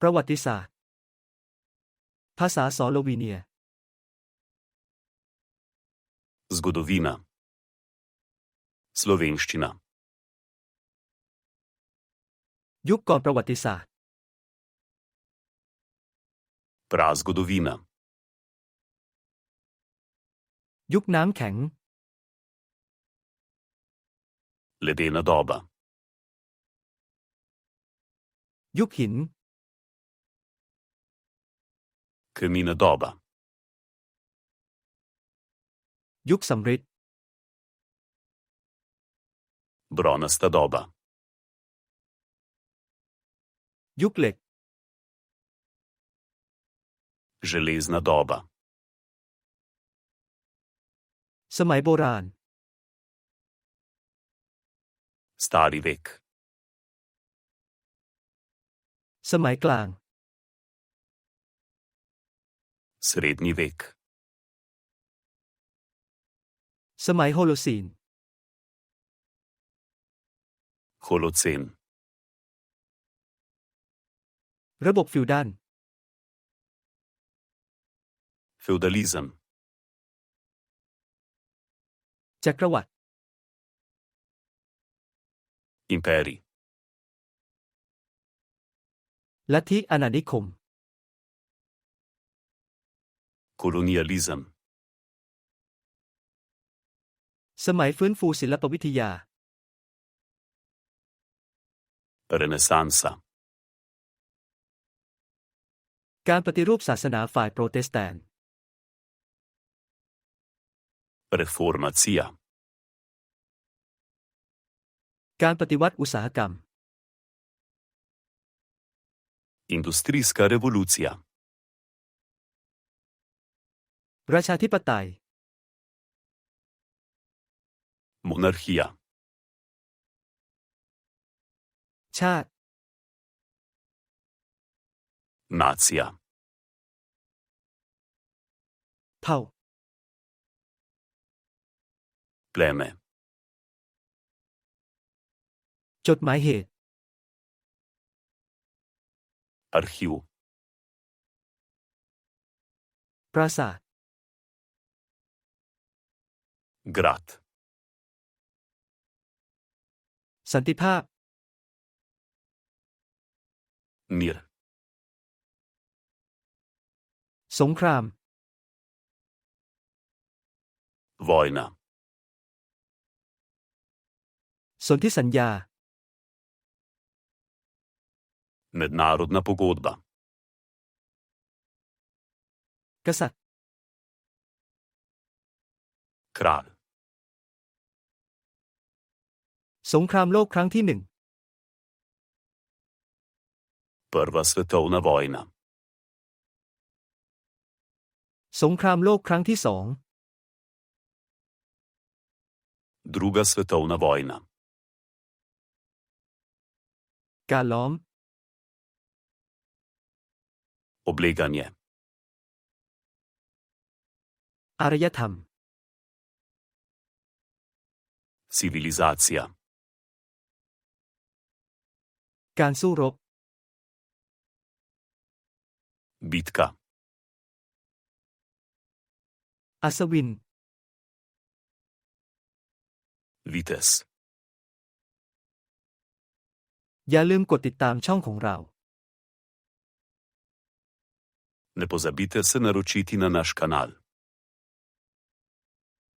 ประวัติศาสตร์ ภาษาสโลวีเนีย Zgodovina. Slovenščina. ยุคก่อนประวัติศาสตร์ Prazgodovina. ยุคน้ำแข็ง Ledena doba. ยุคหิน Kamina doba. ยุคสำริด Bronasta doba. ยุคเหล็ก Železna doba. สมัยโบราณ Stari vek. สมัยกลาง Srednji vek. สมัยโฮโลซีน Holocen. ระบบฟิวดัล Feudalizem. จักรวรรดิ Imperij. ลัทธิอาณานิคม Kolonializem. สมัยฟื้นฟูศิลปวิทยา Renesansa. การปฏิรูปศาสนาฝ่ายโปรเตสแตนต์ Reformacija. การปฏิวัติอุตสาหกรรม Industrijska revolucija. ประชาธิปไตย Monarhija. ชาติ Nacija. เผ่า Pleme. จดหมายเหตุ Arhiv. ปราสาท Grad. สันติภาพ Mir. สงคราม Vojna. สนธิสัญญา Mednarodna pogodba. กษัตริย์ Kralj. สงครามโลกครั้งที่หนึ่ง Prva svetovna vojna. สงครามโลกครั้งที่สอง Druga svetovna vojna. การล้อม Obleganje. อารยธรรม Civilizacija. การสู้รบ Bitka. อัศวิน Vitez. อย่าลืมกดติดตามช่องของเรา Ne pozabite se naročiti na naš kanal.